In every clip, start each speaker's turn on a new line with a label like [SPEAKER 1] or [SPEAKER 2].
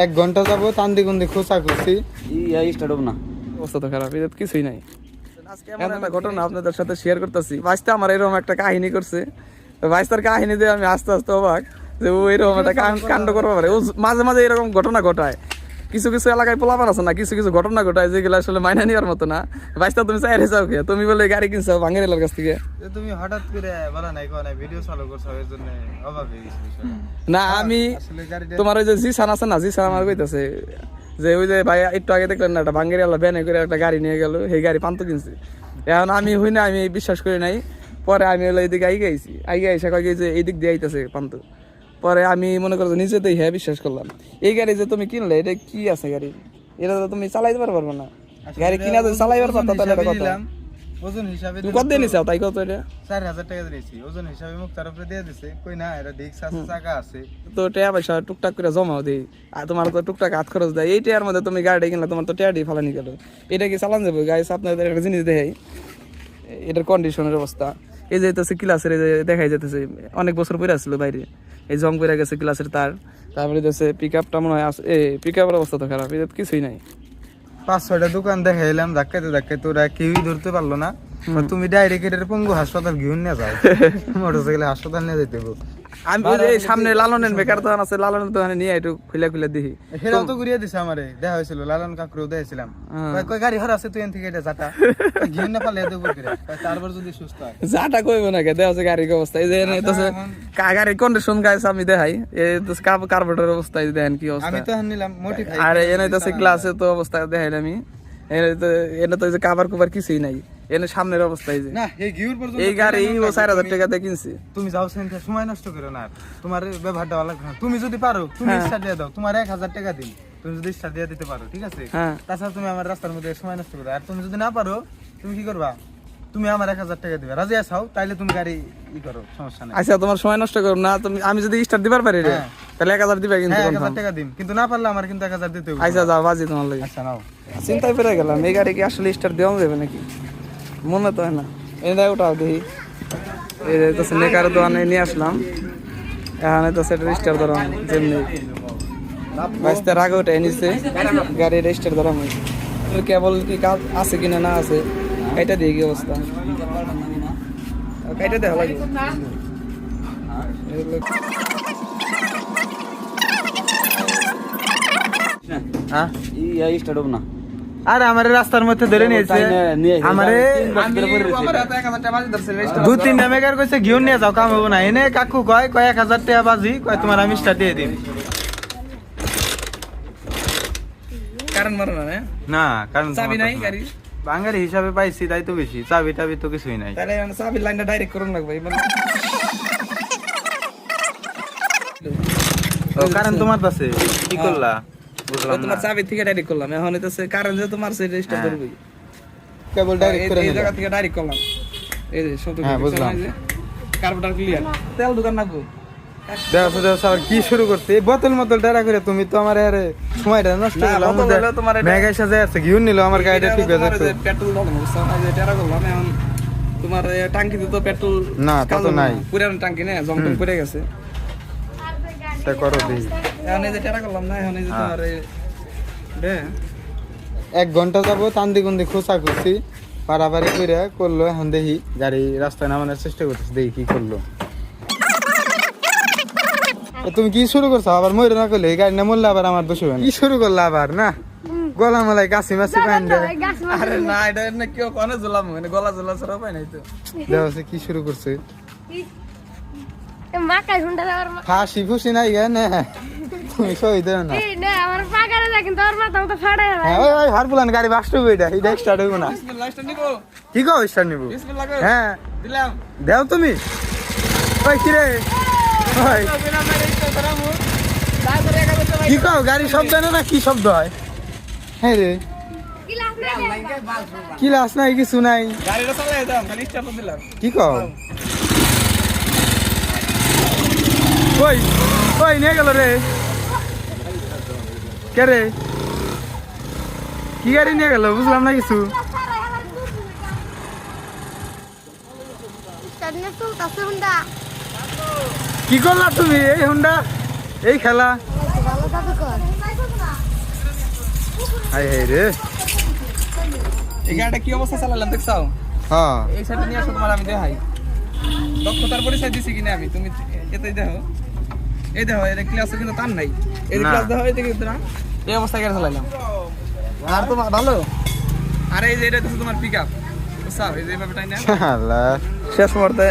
[SPEAKER 1] এক ঘণ্টা যাব তান্দি গুন্দি খোঁচা খুঁজছি
[SPEAKER 2] এই স্টার্ট না।
[SPEAKER 3] অবস্থা তো খারাপ এটা কিছুই নাই। একটা ঘটনা আপনাদের সাথে শেয়ার করতেছি। বাইশটা আমার এরকম একটা কাহিনী করছে। ভাইস্তার কাহিনী দিয়ে আমি আস্তে আস্তে অবাক যে ও এরকম একটা কাণ্ড করব পারে ও মাঝে মাঝে এরকম ঘটনা ঘটায়। কিছু কিছু এলাকায় পোলাপান আছে না কিছু কিছু ঘটনা ঘটায় যেগুলো আসলে মাইনা নেওয়ার মতো না। বাইশটা তুমি চাইরে যাও কে তুমি বলে গাড়ি কিনছো ভাঙের এলার কাছ থেকে।
[SPEAKER 1] তুমি হঠাৎ করে বলা নাই কোয়া নাই ভিডিও চালু করছ এর জন্য অবাক হয়ে গেছি
[SPEAKER 3] না আমি তোমার ওই যে জি সান আছে না জি সান আমার কইতাছে যে ওই যে ভাই একটু আগে দেখলেন না একটা বাঙ্গেরি আল্লাহ ব্যানে করে একটা গাড়ি নিয়ে গেল সেই গাড়ি পান্ত কিনছে। এখন আমি হই না আমি বিশ্বাস করি নাই পরে আমি হলো এইদিকে আই গাইছি আই গাইছে কয় যে এই দিক দিয়ে আইতাছে পান্ত। পরে আমি মনে করো নিজেতেই হ্যাঁ বিশ্বাস করলাম। এই গাড়ি যে তুমি কিনলে এটা কি আছে গাড়ি? এটা তো তুমি চালাইতে পারবে না। গাড়ি কিনা যদি চালাইবার পারতো তাহলে একটা
[SPEAKER 1] ওজন হিসাবে
[SPEAKER 3] তুমি কত দিয়ে তাই কত এটা?
[SPEAKER 1] টাকা দিয়েছি। ওজন হিসাবে মুখ তার উপরে দিয়ে দিছে। কই না এটা ডিক্স আছে চাকা আছে।
[SPEAKER 3] তো পয়সা টুকটাক করে জমাও দিই। আর তোমার তো টুকটাক হাত খরচ দেয়। এই টেয়ার মধ্যে তুমি গাড়ি কিনলে তোমার তো টেয়া দিয়ে ফালানি গেল। এটা কি চালান যাবে? গাইস আপনাদের একটা জিনিস দেখাই। এটার কন্ডিশনের অবস্থা। এই যে হইতেছে ক্লাসের এই যে দেখাই যেতেছে অনেক বছর পরে আসছিল বাইরে। এই জং পরে গেছে ক্লাসের তার। তারপরে হচ্ছে পিক আপটা মনে হয় আছে- এ পিক আপের অবস্থা তো খারাপ এটা কিছুই নাই।
[SPEAKER 1] পাঁচ ছয়টা দোকান দেখাইলাম ধাক্কাতে ধাক্কাতে ওরা কেউই ধরতে পারল না। তুমি ডাইরেক্ট এটার পঙ্গু হাসপাতাল ঘিউন নিয়ে যাও। মোটরসাইকেলে হাসপাতাল নিয়ে যেতে
[SPEAKER 3] আমি ওই এই সামনে লালনের বেকার দোকান আছে লালনের দোকানে নিয়ে একটু খুলে খুলে দেখি।
[SPEAKER 1] হেরাও তো ঘুরিয়ে দিছে আমারে দেখা হয়েছিল লালন কাকুরেও দেখাইছিলাম।
[SPEAKER 3] হ্যাঁ।
[SPEAKER 1] কয়, গাড়ি হার আছে তুই এন থেকে এটা যাটা ঘিউন না পারলে দেবো তারপর যদি সুস্থ হয়।
[SPEAKER 3] যাটা কইব না কে দেওয়া গাড়ির অবস্থা। এই যে এনে তো গাড়ির কন্ডিশন গাইছে আমি দেখাই। এই তো কার্বোরেটর অবস্থা দেখেন কি অবস্থা।
[SPEAKER 1] আমি তো নিলাম মোটি খাই
[SPEAKER 3] আর এনে তো ক্লাসে তো অবস্থা দেখাইলে আমি। এনে তো এনে তো যে কাবার কুবার কিছুই নাই। এনে সামনের অবস্থা এই যে।
[SPEAKER 1] না এই ঘিউর পর্যন্ত
[SPEAKER 3] এই গাড়ি ও চার হাজার টাকা দিয়ে কিনছি।
[SPEAKER 1] তুমি যাও সময় নষ্ট করো না। তোমার ব্যবহারটা ভালো লাগবে না। তুমি যদি পারো তুমি ইচ্ছা দিয়ে দাও। তোমার এক হাজার টাকা দিন। তুমি যদি ইচ্ছা দিয়ে দিতে পারো ঠিক আছে?
[SPEAKER 3] হ্যাঁ।
[SPEAKER 1] তাছাড়া তুমি আমার রাস্তার মধ্যে সময় নষ্ট করো। আর তুমি যদি না পারো তুমি কি করবা? তুমি আমার এক হাজার টাকা দিবে। রাজি আসাও তাইলে তুমি গাড়ি ই করো সমস্যা নেই।
[SPEAKER 3] আচ্ছা তোমার সময় নষ্ট করো। না তুমি আমি যদি স্টার্ট দিবার পারি রে
[SPEAKER 1] হ্যাঁ।
[SPEAKER 3] তাহলে এক হাজার দিবে কিন্তু
[SPEAKER 1] হ্যাঁ এক। হাজার টাকা দিম। কিন্তু না পারলে আমার কিন্তু এক হাজার দিতে হবে
[SPEAKER 3] আচ্ছা যাও বাজি তোমার লাগে।
[SPEAKER 1] আচ্ছা নাও।
[SPEAKER 3] চিন্তায় পেরে গেলাম এই গাড়ি কি আসলে স্টার্ট দেওয়া যাবে নাকি? মনে তো হয় না। এটা ওটাও দেখি। এই যে তো নেকার দোকানে নিয়ে আসলাম। এখানে তো সেটা রেজিস্টার ধরাম যেমনি। বাইশটার আগে ওটা নিচ্ছে গাড়ি রেজিস্টার ধরাম কেবল কি কাজ আছে কিনা না আছে? এটা দিয়ে কি অবস্থা? কাইটা দেখা লাগে।
[SPEAKER 1] হ্যাঁ?
[SPEAKER 2] এই স্টার্ট হবে না।
[SPEAKER 1] আরে আমার রাস্তার মধ্যে ধরে নিয়েছে
[SPEAKER 2] তাই না, নিয়ে এসে
[SPEAKER 1] আমারে দু তিনটা মেকার কইছে ঘিউ নিয়ে যাও কাম হব না। এনে কাকু কয় কয় এক হাজার টাকা বাজি কয় তোমার আমি স্টার্ট দিয়ে দিন
[SPEAKER 3] কারণ মারো না?
[SPEAKER 1] না। কারণ
[SPEAKER 3] চাবি নাই গাড়ি
[SPEAKER 1] বাঙালি হিসাবে পাইছি তাই তো বেশি। চাবি টাবি তো কিছুই নাই।
[SPEAKER 3] তাহলে মানে চাবির লাইনটা ডাইরেক্ট করুন লাগবে মানে
[SPEAKER 1] ও কারণ তোমার কাছে? কি করলা?
[SPEAKER 3] তো
[SPEAKER 1] বুঝলাম
[SPEAKER 3] তোমার চাবি থেকে ডাইরেক্ট করলাম এখন হইতেছে কারণ যে তোমার সেই রেজিস্টার
[SPEAKER 1] হ্যাঁ।
[SPEAKER 3] করবে
[SPEAKER 1] কেবল ডাইরেক্ট করে
[SPEAKER 3] এই জায়গা থেকে ডাইরেক্ট করলাম। এই যে শব্দ
[SPEAKER 1] হ্যাঁ, বুঝলাম।
[SPEAKER 3] কার্বোটার ক্লিয়ার তেল দোকান রাখব
[SPEAKER 1] দেখো দেখো আবার কি শুরু এই বোতল মতল করে তুমি তো আমার আরে সময়টা নষ্ট করলাম
[SPEAKER 3] এটা-
[SPEAKER 1] সাজে আছে ঘিউ নিল আমার গাড়িটা ঠিক হয়ে
[SPEAKER 3] পেট্রোল করলাম এখন তোমার টাঙ্কিতে তো পেট্রোল
[SPEAKER 1] না, তা তো নাই।
[SPEAKER 3] পুরানো টাঙ্কি না জং টং পড়ে গেছে।
[SPEAKER 1] তা করো দিই
[SPEAKER 3] এখন এই যে করলাম না এখন এই যে
[SPEAKER 1] হ্যাঁ।
[SPEAKER 3] তোমার দে।
[SPEAKER 1] এক ঘণ্টা যাব তান্দিকুন্দি খোঁচা খুঁজছি পারাপারি করে করল এখন দেখি গাড়ি রাস্তায় নামানোর চেষ্টা করতেছি দেখি কি করল। তুমি কি শুরু করছ? আবার মরে না করলে এই গাড়ি না মরলে আবার আমার দোষ হবে না। কি শুরু করল আবার না? গলা মালাই কাশি মাছি পাইন দে
[SPEAKER 3] আরে না এটা এমনি কেউ কনে ঝুলাম মানে গলা ঝুলা ছাড়া পাই নাই তো।
[SPEAKER 1] দেখো সে কি শুরু করছে।
[SPEAKER 4] মাকাই হুন্ডা আমার
[SPEAKER 1] ফাঁসি ফুসি নাই গে না। তুমি সই দেও না।
[SPEAKER 4] এই নে, আমার পাকারে যা কিন্তু ওর মাথা ফাড়ে না।
[SPEAKER 1] হ্যাঁ ওই ওই হার বুলান গাড়ি বাস্ট হবে এটা এটা স্টার্ট হইব না।
[SPEAKER 3] বিসমিল্লাহ স্টার্ট নিবো।
[SPEAKER 1] কি কও স্টার্ট নিব?
[SPEAKER 3] বিসমিল্লাহ
[SPEAKER 1] হ্যাঁ।
[SPEAKER 3] দিলাম।
[SPEAKER 1] দেও তুমি। ওই কি রে কি কও গাড়ি শব্দ না কি শব্দ হয়? হ্যাঁ রে।
[SPEAKER 4] কি
[SPEAKER 1] লাস নাই, কিছু নাই। কি কও? ওই ওই নিয়ে গেল রে। কে রে? কি গাড়ি নিয়ে গেল, বুঝলাম না কিছু।
[SPEAKER 4] স্টাডিনে চলতাছে হুন্ডা।
[SPEAKER 1] কি করলা তুমি? এই হুন্ডা এই খেলা। হাই হাই রে।
[SPEAKER 3] এই গাড়িটা কি অবস্থা চালালাম দেখছাও
[SPEAKER 1] হ্যাঁ।
[SPEAKER 3] এই সাইডে নিয়ে আসো তোমার আমি দেখাই। দক্ষতার পরিচয় দিছি কিনা আমি তুমি এতেই দেখো। এই দেখো এটা ক্লাস কিন্তু তার নাই।
[SPEAKER 1] না।
[SPEAKER 3] ক্লাস দেখো এই দেখি তোরা এই অবস্থায় গাড়ি চালাইলাম। আর তো ভালো? আর এই যে এটা হচ্ছে তোমার পিক আপ বুঝছাও এই যে ব্যাপারটাই না
[SPEAKER 1] আল্লাহ।
[SPEAKER 3] শেষ মুহূর্তে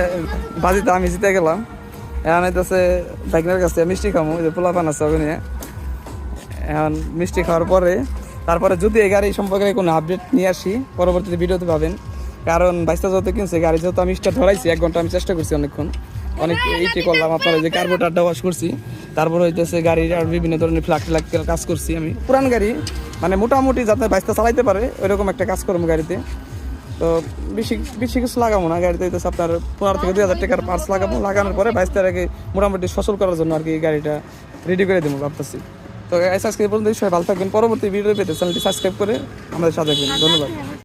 [SPEAKER 3] বাজিতে আমি জিতে গেলাম। এখন হইতেছে কাছে, মিষ্টি খামো যে পোলা পান আছে ওখানে। এখন মিষ্টি খাওয়ার পরে, তারপরে যদি এই গাড়ি সম্পর্কে কোনো আপডেট নিয়ে আসি, পরবর্তীতে ভিডিওতে পাবেন। কারণ বাইশটা যত কিনছে, গাড়ি যেহেতু আমি স্টার্ট ধরাইছি, এক ঘণ্টা আমি চেষ্টা করছি অনেকক্ষণ। অনেক এইটি করলাম, আপনার যে কার্বোটারটা ওয়াশ করছি। তারপরে হইতেছে গাড়ির আর বিভিন্ন ধরনের ফ্লাক ফ্লাক কাজ করছি আমি। পুরান গাড়ি মানে মোটামুটি যাতে বাইশটা চালাইতে পারে, ওইরকম একটা কাজ করব গাড়িতে। তো বেশি বেশি কিছু লাগাবো না। গাড়িতে হইতেছে আপনার পনেরো থেকে দুই হাজার টাকার পার্টস লাগাবো। লাগানোর পরে বাইশ তারিখে মোটামুটি সচল করার জন্য আর কি গাড়িটা রেডি করে দেবো ভাবতেছি। তো সাবস্ক্রাইব পর্যন্ত সবাই ভালো থাকবেন। পরবর্তী ভিডিও পেতে চ্যানেলটি সাবস্ক্রাইব করে আমাদের সাথে ধন্যবাদ।